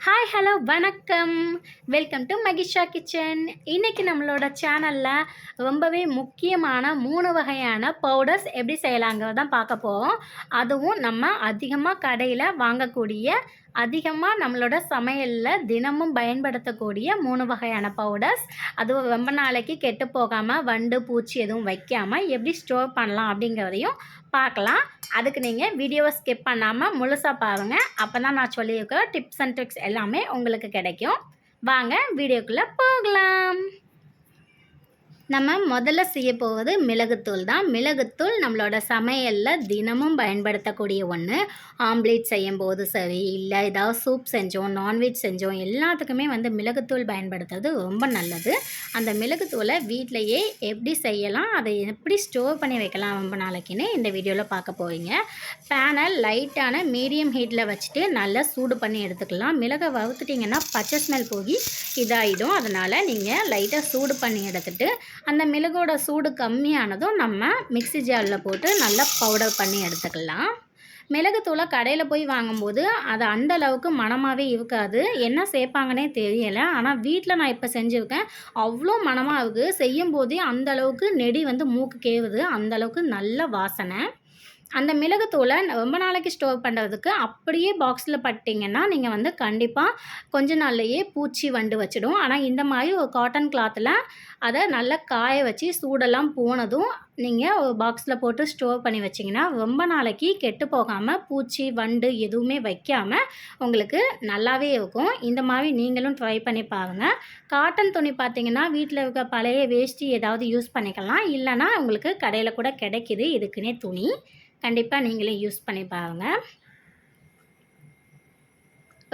Hi hello வணக்கம். Welcome to Mahisha kitchen இன்றைக்கி நம்மளோட சேனலில் ரொம்பவே முக்கியமான மூணு வகையான பவுடர்ஸ் எப்படி செய்யலாங்கிறதான் பார்க்க போகிறோம் அதுவும் நம்ம அதிகமாக கடையில் வாங்கக்கூடிய அதிகமாக நம்மளோட சமையலில் தினமும் பயன்படுத்தக்கூடிய மூணு வகையான பவுடர்ஸ் அதுவும் ரொம்ப நாளைக்கு கெட்டு போகாமல் வண்டு பூச்சி எதுவும் வைக்காமல் எப்படி ஸ்டோர் பண்ணலாம் அப்படிங்கிறதையும் பார்க்கலாம். அதுக்கு நீங்கள் வீடியோவை ஸ்கிப் பண்ணாமல் முழுசாக பாருங்கள் அப்போ தான் நான் சொல்லியிருக்கிற டிப்ஸ் அண்ட் ட்ரிக்ஸ் எல்லாமே உங்களுக்கு கிடைக்கும். வாங்க வீடியோக்குள்ளே போகலாம். நம்ம முதல்ல செய்ய போவது மிளகுத்தூள் தான். மிளகுத்தூள் நம்மளோட சமையலில் தினமும் பயன்படுத்தக்கூடிய ஒன்று ஆம்லேட் செய்யும் போது சரி இல்லை ஏதாவது சூப் செஞ்சோம் நான்வெஜ் செஞ்சோம் எல்லாத்துக்குமே வந்து மிளகுத்தூள் பயன்படுத்துறது ரொம்ப நல்லது. அந்த மிளகுத்தூளை வீட்டிலையே எப்படி செய்யலாம் அதை எப்படி ஸ்டோர் பண்ணி வைக்கலாம் ரொம்ப நாளைக்குன்னு இந்த வீடியோவில் பார்க்க போவீங்க பேனை லைட்டான மீடியம் ஹீட்டில் வச்சுட்டு நல்லா சூடு பண்ணி எடுத்துக்கலாம். மிளகை வறுத்துட்டிங்கன்னா பச்சை ஸ்மெல் போகி இதாகிடும் அதனால் நீங்கள் லைட்டாக சூடு பண்ணி எடுத்துகிட்டு அந்த மிளகோட சூடு கம்மியானதும் நம்ம மிக்ஸி ஜாரில் போட்டு நல்லா பவுடர் பண்ணி எடுத்துக்கலாம். மிளகுத்தூளை கடையில் போய் வாங்கும்போது அது அந்த அளவுக்கு மணமாகவே இருக்காது. என்ன சேர்ப்பாங்கன்னே தெரியலை. ஆனால் வீட்டில் நான் இப்போ செஞ்சுருக்கேன். அவ்வளோ மணமாக இருக்குது செய்யும் போதே அந்த அளவுக்கு நெடி வந்து மூக்கு கேவுது அந்த அளவுக்கு நல்ல வாசனை. அந்த மிளகுத்தூளை ரொம்ப நாளைக்கு ஸ்டோர் பண்ணுறதுக்கு அப்படியே பாக்ஸில் பட்டிங்கன்னா நீங்கள் வந்து கண்டிப்பாக கொஞ்ச நாள்லையே பூச்சி வண்டு வச்சிடும். ஆனால் இந்த மாதிரி ஒரு காட்டன் கிளாத்தில் அதை நல்லா காய வச்சு சூடெல்லாம் போனதும் நீங்கள் ஒரு பாக்ஸில் போட்டு ஸ்டோர் பண்ணி வச்சிங்கன்னா ரொம்ப நாளைக்கு கெட்டு போகாமல் பூச்சி வண்டு எதுவுமே வைக்காமல் உங்களுக்கு நல்லாவே இருக்கும். இந்த மாதிரி நீங்களும் ட்ரை பண்ணி பாருங்கள் காட்டன் துணி பார்த்தீங்கன்னா வீட்டில் இருக்க பழைய வேஷ்டி ஏதாவது யூஸ் பண்ணிக்கலாம். இல்லைனா உங்களுக்கு கடையில் கூட கிடைக்கிது. இதுக்குன்னே துணி. கண்டிப்பாக நீங்களே யூஸ் பண்ணி பாருங்கள்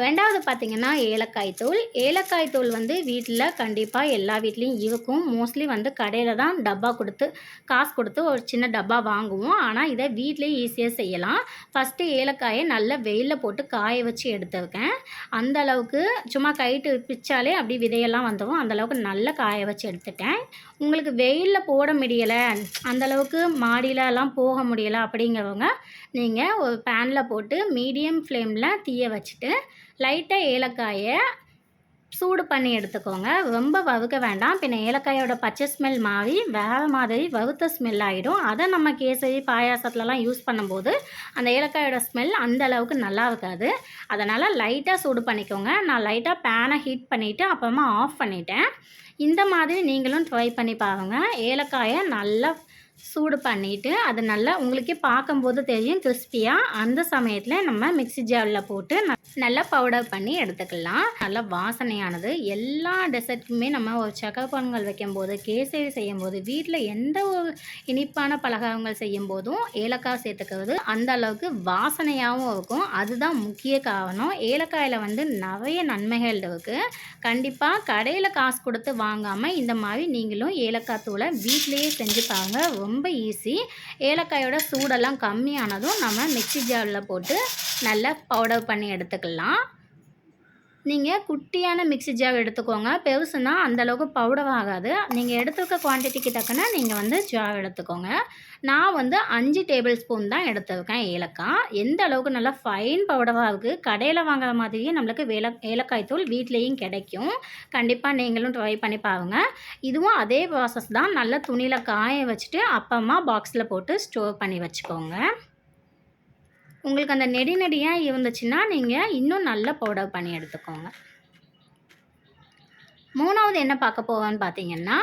ரெண்டாவது பார்த்தீங்கன்னா ஏலக்காய் தூள். ஏலக்காய் தூள் வந்து வீட்டில் கண்டிப்பாக எல்லா வீட்லேயும் இருக்கும். மோஸ்ட்லி வந்து கடையில் தான் டப்பா கொடுத்து காசு கொடுத்து ஒரு சின்ன டப்பா வாங்குவோம். ஆனால் இதை வீட்லேயே ஈஸியாக செய்யலாம். ஃபஸ்ட்டு ஏலக்காயை நல்லா வெயிலில் போட்டு காய வச்சு எடுத்துருக்கேன். அந்த அளவுக்கு சும்மா கைட்டு பிச்சாலே அப்படி விதையெல்லாம் வந்துடும் அந்தளவுக்கு நல்லா காய வச்சு எடுத்துட்டேன். உங்களுக்கு வெயிலில் போட முடியலை அந்தளவுக்கு மாடியிலலாம் போக முடியலை அப்படிங்கிறவங்க நீங்கள் ஒரு பேனில் போட்டு மீடியம் ஃப்ளேமில் தீய வச்சுட்டு லைட்டாக ஏலக்காயை சூடு பண்ணி எடுத்துக்கோங்க. ரொம்ப வறுக்க வேண்டாம். பின்ன ஏலக்காயோட பச்சை ஸ்மெல் மாறி வேறு மாதிரி வறுத்த ஸ்மெல் ஆகிடும் அதை நம்ம கேசரி பாயாசத்துலலாம் யூஸ் பண்ணும்போது அந்த ஏலக்காயோட ஸ்மெல் அந்த அளவுக்கு நல்லா இருக்காது. அதனால் லைட்டாக சூடு பண்ணிக்கோங்க. நான் லைட்டாக பேனை ஹீட் பண்ணிவிட்டு அப்புறமா ஆஃப் பண்ணிட்டேன். இந்த மாதிரி நீங்களும் ட்ரை பண்ணி பாருங்கள் ஏலக்காயை நல்லா சூடு பண்ணிவிட்டு அது நல்லா உங்களுக்கே பார்க்கும்போது தெரியும் கிறிஸ்பியாக அந்த சமயத்தில் நம்ம மிக்சி ஜாரில் போட்டு நல்லா பவுடர் பண்ணி எடுத்துக்கலாம். நல்லா வாசனையானது. எல்லா டெசர்ட்டுக்குமே நம்ம ஒரு சக்கரை பொங்கல் வைக்கும்போது கேசரி செய்யும்போது வீட்டில் எந்த ஒரு இனிப்பான பலகாரங்கள் செய்யும் போதும் ஏலக்காய் சேர்த்துக்கிறது அந்த அளவுக்கு வாசனையாகவும் இருக்கும். அதுதான் முக்கிய காரணம். ஏலக்காயில் வந்து நிறைய நன்மைகள் இருக்குது கண்டிப்பாக கடையில் காசு கொடுத்து வாங்காமல் இந்த மாதிரி நீங்களும் ஏலக்காய் தூளை வீட்டிலையே செஞ்சு பாருங்கள் ரொம்ப ஈஸி ஏலக்காயோட சூடெல்லாம் கம்மியானதும் நம்ம மிக்சி ஜாரில் போட்டு நல்லா பவுடர் பண்ணி எடுத்துக்கலாம். நீங்கள் குட்டியான மிக்சி ஜார் எடுத்துக்கோங்க. பெருசுனா அந்தளவுக்கு பவுடர் ஆகாது. நீங்கள் எடுத்துருக்க குவான்டிட்டிக்கு தக்கன நீங்கள் வந்து ஜார் எடுத்துக்கோங்க. நான் வந்து அஞ்சு டேபிள் ஸ்பூன் தான் எடுத்துருக்கேன் ஏலக்காய். எந்த அளவுக்கு நல்லா ஃபைன் பவுடராக இருக்குது கடையில் வாங்குற மாதிரியே நம்மளுக்கு வேல ஏலக்காய் தூள் வீட்லேயும் கிடைக்கும். கண்டிப்பாக நீங்களும் ட்ரை பண்ணி பாருங்கள் இதுவும் அதே ப்ராசஸ் தான். நல்லா துணியில் காய வச்சுட்டு அப்பமா பாக்ஸில் போட்டு ஸ்டோர் பண்ணி வச்சுக்கோங்க. உங்களுக்கு அந்த நெடி நெடியாக இருந்துச்சுன்னா நீங்கள் இன்னும் நல்ல பவுடர் பண்ணி எடுத்துக்கோங்க. மூணாவது என்ன பார்க்க போவோன்னு பார்த்தீங்கன்னா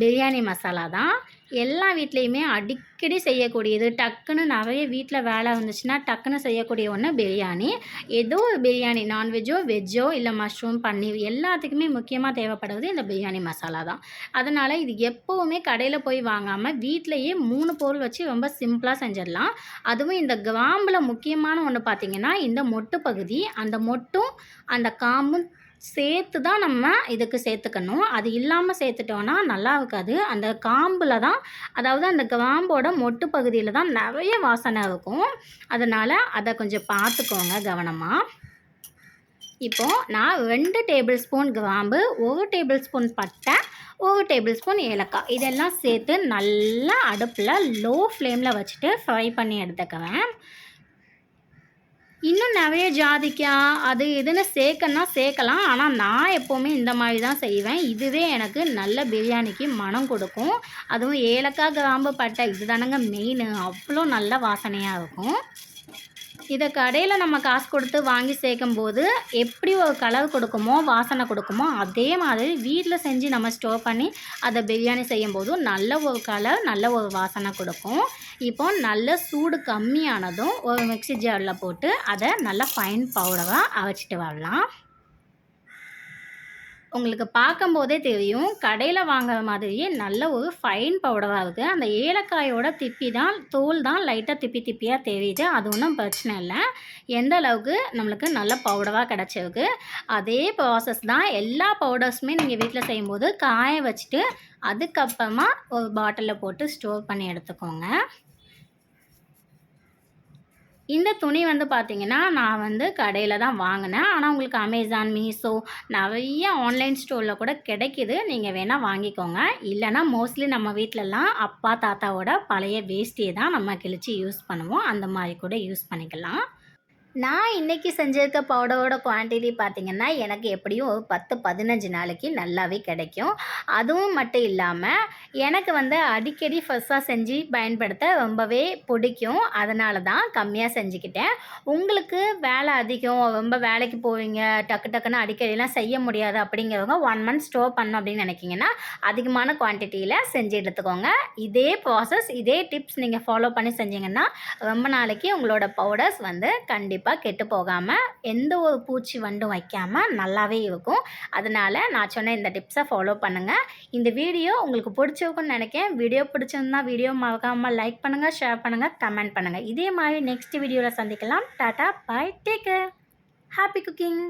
பிரியாணி மசாலா தான். எல்லா வீட்லேயுமே அடிக்கடி செய்யக்கூடியது டக்குன்னு நிறைய வீட்டில் வேலை வந்துச்சுன்னா டக்குன்னு செய்யக்கூடிய ஒன்று பிரியாணி. ஏதோ ஒரு பிரியாணி நான்வெஜ்ஜோ வெஜ்ஜோ இல்லை மஷ்ரூம் பன்னீர் எல்லாத்துக்குமே முக்கியமாக தேவைப்படுவது இந்த பிரியாணி மசாலா தான். அதனால் இது எப்போவுமே கடையில் போய் வாங்காமல் வீட்டிலையே மூணு பொருள் வச்சு ரொம்ப சிம்பிளாக செஞ்சிடலாம். அதுவும் இந்த கிராம்பில் முக்கியமான ஒன்று பார்த்திங்கன்னா இந்த மொட்டு பகுதி அந்த மொட்டும் அந்த காம்பும் சேர்த்து தான் நம்ம இதுக்கு சேர்த்துக்கணும். அது இல்லாமல் சேர்த்துட்டோன்னா நல்லா இருக்காது. அந்த காம்பில் தான் அதாவது அந்த காம்போட மொட்டு பகுதியில் தான் நிறைய வாசனை இருக்கும். அதனால் அதை கொஞ்சம் பார்த்துக்கோங்க கவனமாக இப்போது நான் ரெண்டு டேபிள் ஸ்பூன் கிராம்பு ஒரு டேபிள் ஸ்பூன் பட்டை ஒரு டேபிள் ஸ்பூன் ஏலக்காய். இதெல்லாம் சேர்த்து நல்லா அடுப்பில் லோ ஃப்ளேமில் வச்சுட்டு ஃப்ரை பண்ணி எடுத்துக்குவேன். இன்னும் நிறைய ஜாதிக்காய் அது இதுன்னு சேர்க்கன்னா சேர்க்கலாம். ஆனால் நான் எப்போவுமே இந்த மாதிரி தான் செய்வேன். இதுவே எனக்கு நல்ல பிரியாணிக்கு மனம் கொடுக்கும். அதுவும் ஏலக்காய் கிராம்பு பட்டை இது தானங்க மெயின் அவ்வளோ நல்ல வாசனையாக இருக்கும். இதை கடையில் நம்ம காசு கொடுத்து வாங்கி சேர்க்கும்போது எப்படி ஒரு கலர் கொடுக்குமோ வாசனை கொடுக்குமோ அதே மாதிரி வீட்டில் செஞ்சு நம்ம ஸ்டோர் பண்ணி அதை பிரியாணி செய்யும்போது நல்ல ஒரு கலர் நல்ல ஒரு வாசனை கொடுக்கும். இப்போ நல்ல சூடு கம்மியானதும் ஒரு மிக்ஸி ஜாரில் போட்டு அதை நல்லா ஃபைன் பவுடராக அரைச்சிட்டு வரலாம். உங்களுக்கு பார்க்கும்போதே தெரியும் கடையில் வாங்குற மாதிரியே நல்ல ஒரு ஃபைன் பவுடராக இருக்குது அந்த ஏலக்காயோட திப்பி தான் தோல் தான் லைட்டாக திப்பி திப்பியாக தெரியுது. அது ஒன்றும் பிரச்சனை இல்லை. எந்த அளவுக்கு நம்மளுக்கு நல்ல பவுடராக கிடச்சிருக்கு. அதே ப்ராசஸ் தான் எல்லா பவுடர்ஸுமே நீங்கள் வீட்டில் செய்யும்போது காய வச்சுட்டு அதுக்கப்புறமா ஒரு பாட்டிலில் போட்டு ஸ்டோர் பண்ணி எடுத்துக்கோங்க. இந்த துணி வந்து பார்த்திங்கன்னா நான் வந்து கடையில் தான் வாங்கினேன். ஆனால் உங்களுக்கு அமேசான் மீஷோ நிறைய ஆன்லைன் ஸ்டோரில் கூட கிடைக்கிது. நீங்கள் வேணால் வாங்கிக்கோங்க. இல்லைனா மோஸ்ட்லி நம்ம வீட்டிலலாம் அப்பா தாத்தாவோட பழைய வேஷ்டியை தான் நம்ம கிழிச்சு யூஸ் பண்ணுவோம். அந்த மாதிரி கூட யூஸ் பண்ணிக்கலாம். நான் இன்றைக்கி செஞ்சுருக்க பவுடரோட குவான்டிட்டி பார்த்திங்கன்னா எனக்கு எப்படியும் ஒரு பத்து பதினஞ்சு நாளைக்கு நல்லாவே கிடைக்கும். அதுவும் மட்டும் இல்லாமல் எனக்கு வந்து அடிக்கடி ஃப்ரெஷ்ஷாக செஞ்சு பயன்படுத்த ரொம்பவே பிடிக்கும். அதனால தான் கம்மியாக செஞ்சுக்கிட்டேன். உங்களுக்கு வேலை அதிகம் ரொம்ப வேலைக்கு போவீங்க டக்கு டக்குன்னு அடிக்கடிலாம் செய்ய முடியாது அப்படிங்கிறவங்க ஒன் மந்த் ஸ்டோர் பண்ணோம் அப்படின்னு நினைக்கிங்கன்னா அதிகமான குவான்டிட்டியில் செஞ்சு எடுத்துக்கோங்க. இதே ப்ராசஸ் இதே டிப்ஸ் நீங்கள் ஃபாலோ பண்ணி செஞ்சீங்கன்னா ரொம்ப நாளைக்கு உங்களோட பவுடர்ஸ் வந்து கண்டிப்பாக கண்டிப்பாக கெட்டு போகாமல் எந்த ஒரு பூச்சி வண்டும் வைக்காமல் நல்லாவே இருக்கும். அதனால் நான் சொன்ன இந்த டிப்ஸை ஃபாலோ பண்ணுங்கள் இந்த வீடியோ உங்களுக்கு பிடிச்சிருக்குன்னு நினைக்கிறேன். வீடியோ பிடிச்சிருந்தா வீடியோ மறக்காமல் லைக் பண்ணுங்கள் ஷேர் பண்ணுங்கள் கமெண்ட் பண்ணுங்கள் இதே மாதிரி நெக்ஸ்ட் வீடியோவில் சந்திக்கலாம். Tata bye take happy cooking